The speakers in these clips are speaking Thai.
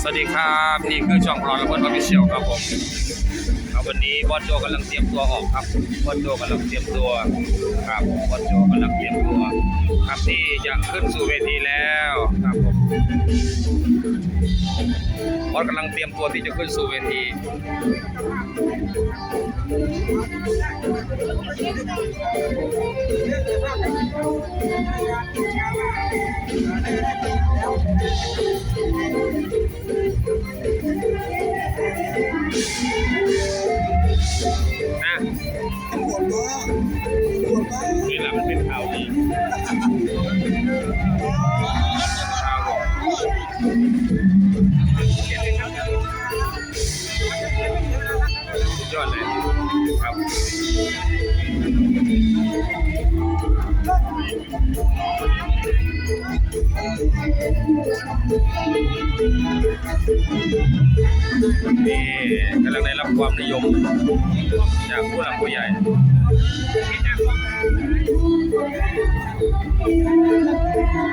สวัสดีครับนี่คือช่องพลอยและเพื่อนออฟฟิเชียลครับผมครับวันนี้บอสโจกำลังเตรียมตัวออกครับบอสโจกำลังเตรียมตัวครับบอสโจกำลังเตรียมตัว ครับที่จะขึ้นสู่เวทีแล้วครับผม บอสกำลังเตรียมตัวที่จะขึ้นสู่เวทีนะ นี่กำลังได้รับความนิยมจากผู้หลักผู้ใหญ่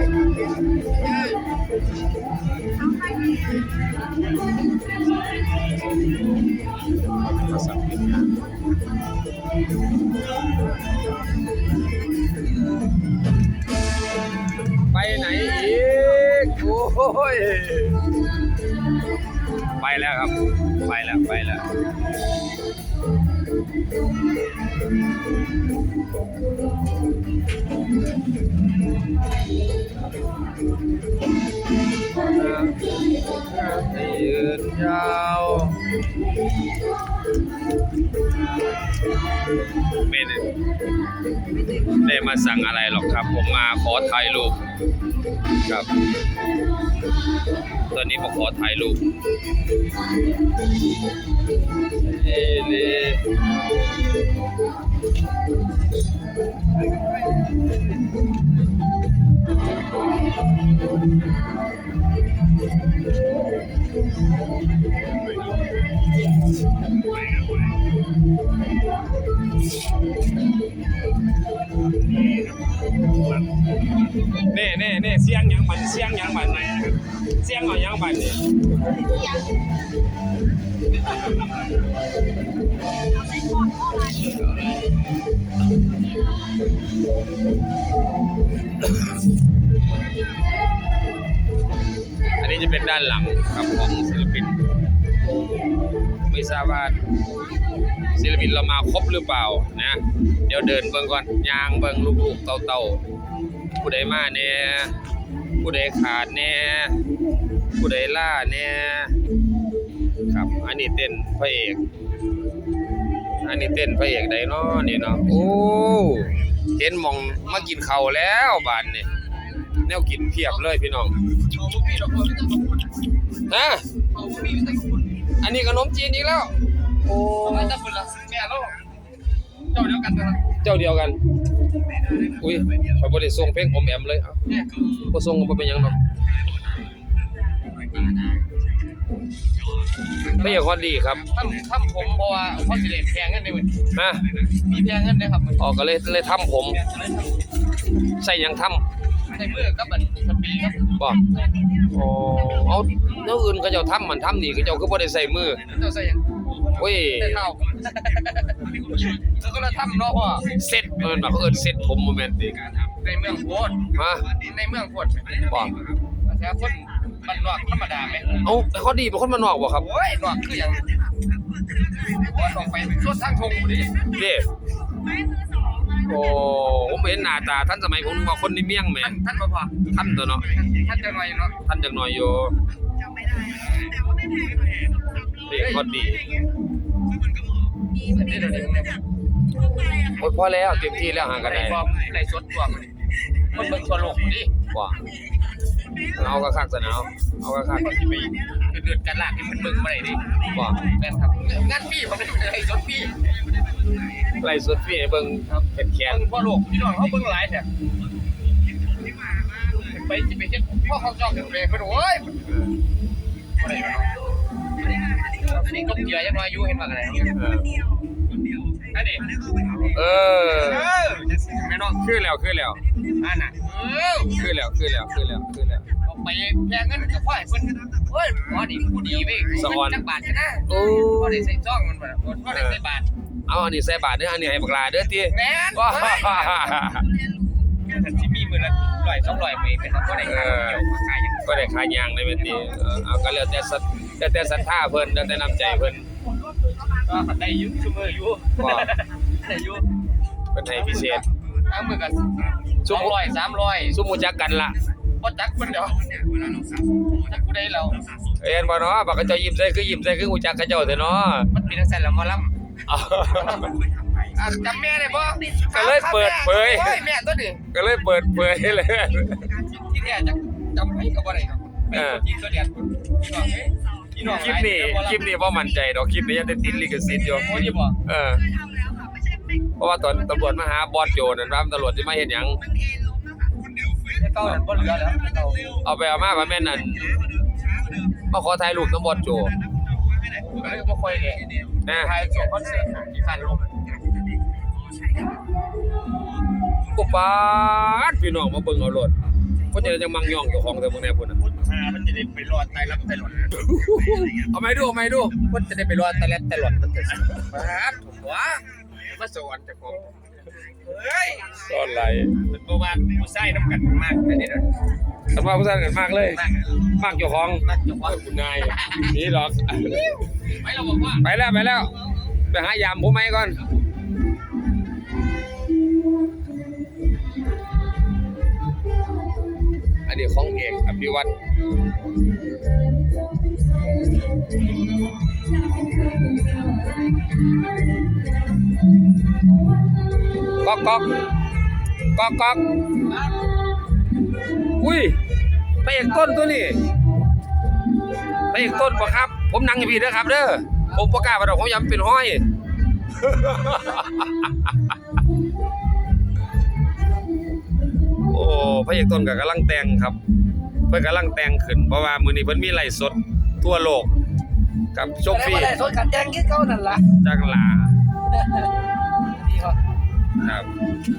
ไปไหนอีกโอ้ยไปแล้วครับ ไปแล้ว ไปแล้ว Thank you. ยืนยาวไม่ได้ได้มาสั่งอะไรหรอกครับ ผมมาขอถ่ายรูปครับ ตอนนี้ผมขอถ่ายรูปเอเลเน่เน่เน่เสียงหยังบันเสียงหยังบันเสียงเอาหยังบันนี่อันนี้ จะเป็นด้านหลังครับของศิลปิน ไม่ทราบว่าศิลปินเรามาครบหรือเปล่านะ เดี๋ยวเดินเบิ่งก่อนยางเบิ่งลูกๆเต่าๆผู้ใดมาเนี่ยผู้ใดขาดเนี่ยผู้ใดล่าเนี่ยครับ อันนี้เต้นพระเอก อันนี้เต้นพระเอกใดเนาะนี่เนาะโอ้เห็นมองมากินเข้าแล้วบานนี่แนวกินเพียบเลยพี่น้อง ฮะอันนี้ขนมจีนอีกแล้ว โอ้มาจากคนละแม่โลกเจ้าเดียวกันนะครับเจ้าเดียวกัน อุ้ยขอยบ่ได้ส่งเพลงผมแอมเลยเอ้าเนี่ยบ่ส่งก็บ่เป็นหยังดอกไม่อยากฮอดดีครับทำทำผมเพราะว่าเขาสิเล่นแพงกันในวันฮะมีแพงกันเลยครับออกก็เลยเลยทำผม ใส่หยังทำ ในมือกับมันสปีครับบ่อ๋อเอาแนวอื่นเขาเจ้าทำมันทำนี่เขาเจ้าก็บ่ได้ใส่มือเจ้าใส่ยังโอ้ยใส่เท้าแล้วก็เราทำเนาะพ่อเซ็ตเอิ้นว่าเขาเอิ้นเซ็ตผมบ่แม่นติในเมืองโคตรฮะในเมืองโคตรบ่แต่คนมันนอกธรรมดาไหมเอาเขาดีเป็นคนมานนอกบ่ครับโอ้ยนอกคืออย่างว่าต้องไปสวนทางทงดิเด้ โอ้ผมเห็นหน้าตาท่านสมัยผมนึกว่าคนในเมียงแหม่ท่านท่านมาพอท่านตัวเนาะท่านจะหน่อยเนาะท่านจักหน่อยอยู่เด็กคนดีนี่เดี๋ยวเดี๋ยวเนี่ยโอ้ยพอแล้วเต็มที่แล้วห่างกันในได้ฟอร์มในสดตัวมันมันเบิ่งทั่วโลกดิว่า เอากระคักสนาวเอากระคักก็สิไปเดือดกันลากให้มันเบิ่งบ่ได้ดิบ่แม่นครับงานพี่ผมเป็นอะไรสดพี่ไล่สุดพี่ให้เบิ่งแขนแขนเบิ่งพ่อโลกพี่น้องเขาเบิ่งหลายแท้ไปสิไปเฮ็ดพ่อเขาชอบกันเลยเพิ่นโอ้ยบ่ได้เนาะอันนี้ก็เกียร์ยังน้อยอยู่เห็นว่ากันแล้วอันนี้เออเออแม่น้องคือแล้วคือแล้วอันน่ะเออคือแล้วคือแล้วคือแล้วคือแล้วเอาไปแพงเงินกับพ่อให้เพิ่นเฮ้ยพอดีผู้ดีเว้ยสะออนจักบาทกันนะโอ้พอได้ใส่ซ่องมันบ่ล่ะพอได้ใส่บาทเอาอันนี้ใส่บาทเด้ออันนี้ให้บักลาเด้อติแม่นว้าถ้าสิมีมื้อละ100 200ไปเป็นบ่ได้ค่าเกี่ยวค่าหยังก็ได้ขายยางได้แม่นติเออเอาก็แล้วแต่สัทแล้วแต่ศรัทธาเพิ่นแล้วแต่น้ำใจเพิ่นก็ได้อยู่ซุมื้ออยู่ว่าได้อยู่เพิ่นให้พิเศษ ทางมื้อก็200 300ซุมรู้จักกันล่ะบ่จักเพิ่นเด้อจักผู้ใดแล้วเอ็นบ่เนาะบักกะเจ้ายิ้มใส่คือยิ้มใส่คือรู้จักกะเจ้าเถอะเนาะมันเป็นจังซั่นแล้วหมอลำเอาอะจำแม่ได้บ่ก็เลยเปิดเผยโอ้ยแม่ตัวนี้ก็เลยเปิดเผยเลยที่แท้จะจำให้ก็บ่ได้เนาะเป็นคนที่ตัวเดียดพี่น้องเอ้ยพี่น้องคลิปนี้คลิปนี้บ่มั่นใจดอกคลิปนี้ยังได้ติดลิขสิทธิ์อยู่โอ้ยบ่เออ เพราะว่าตอนตำรวจมาหาบอสโจนั่นว่าตำรวจสิมาเฮ็ดหยังแต่เก่านั้นบ่เหลือแล้วเก่าเอาไปเอามาว่าแม่นนั่นมาขอถ่ายรูปนำบอสโจบ่ค่อยได้นะ ถ่ายช่วงคอนเสิร์ตที่ฟันลมกูปาดพี่น้องมาเบิ่งเอารถเพิ่นจะได้จังมังย่องเจ้าของแต่พวกแน่พุ่นน่ะพุทธามันจะได้ไปรอดใต้รับใต้หลอดเอาไม้ดูเอาไม้ดู มันจะได้ไปรอดใต้รับใต้หลอดมันจะสิบาดผมว่า มาสวรรค์จะของเฮ้ยซ่อนไหลเป็นบ่ว่าผู้ชายนำกันมากแต่นี่นะสำหรับผู้สร้างกันมากเลย มากมากเจ้าของ มากจังว่าคุณนายนี่หรอกไม่เราบอกว่าไปแล้วไปแล้ว ไปหายามผมไหมก่อน อันนี้ของเอกอภิวัตร ก๊อกก๊อกก๊อกก๊อกอุ้ยไปเอกต้นตัวนี้ไปอีกต้นบ่ครับ ผมนั่งอยู่พี่เด้อครับเด้อผมบ่กล้าไปดอกผมยำเป็นห้อยโอ้พระเอกต้นก็กำลังแต่งครับเพิ่นกำลังแต่งขึ้นเพราะว่ามือนี้เพิ่นมีไลฟ์สดทั่วโลก กับชมฟรีแต่ว่าได้สดกันแจ้งคือเก่านั่นล่ะจังหลาดีครับครับ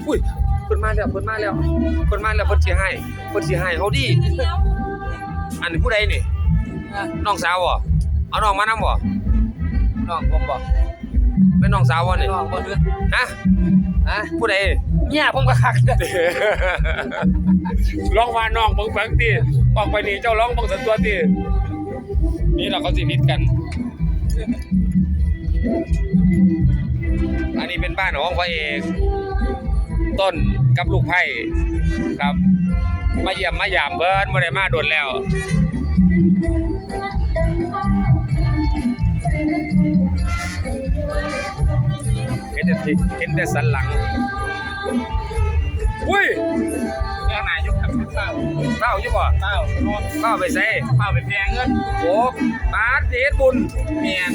อุ้ยเพิ่นมาแล้วเพิ่นมาแล้วเพิ่นมาแล้วเพิ่นสิให้เพิ่นสิให้เฮาดี อันนี้ผู้ใดนี่น้องสาวบ่เอาน้องมานำบ่น้องผมบอกเป็นน้องสาวบ่นี่น้องบ่เลือฮะฮะผู้ใดเนี่ยผมก็คักลองว่าน้องเบิ่งเบิ่งติออกไปนี่เจ้าร้องเบิ่งสันตัวตินี่เราเขาสิพิดกัน อันนี้เป็นบ้านของพระเอกต้นกับลูกไผ่ครับ มาเยี่ยมมายามเพิ่นบ่ได้มาโดนแล้วเห็นแต่เห็นแต่สันหลังอุ้ย เต้าอยู่บ่เต้ารถเต้าไปใส่เต้าไปแพงเงินโอ้ปาดสิเฮ็ดบุญเมียน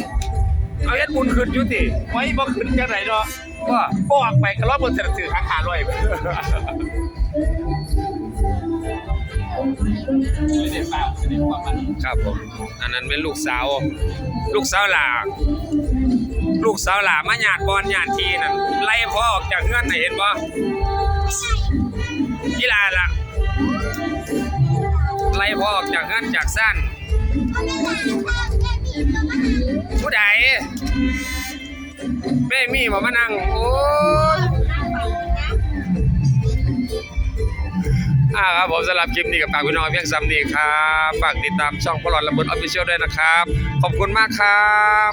เอาเฮ็ดบุญขึ้นอยู่ติไว้บ่ขึ้นจังไดเนาะว่าบอกไปก็รอบบ่จะถือหาขาลอยไปไม่ได้เปล่าไม่ได้ความมันครับผม อันนั้นเป็นลูกสาว ลูกสาวหลาลูกสาวหลามาหยาดบอลหยาดทีนั่นไล่พ่อออกจากเฮือนน่ะเห็นบ่กีฬาล่ะ ไล่พ่อออกจากเฮือนจากสั้นผู้ใดแม่มีบ่มานั่งโอ้ยอ่าครับผมสำหรับคลิปนี้กับฝากพี่น้องเพียงซ้ำนี้ครับ ฝากติดตามช่องพลอดระเบิดออฟฟิเชียลด้วยนะครับ ขอบคุณมากครับ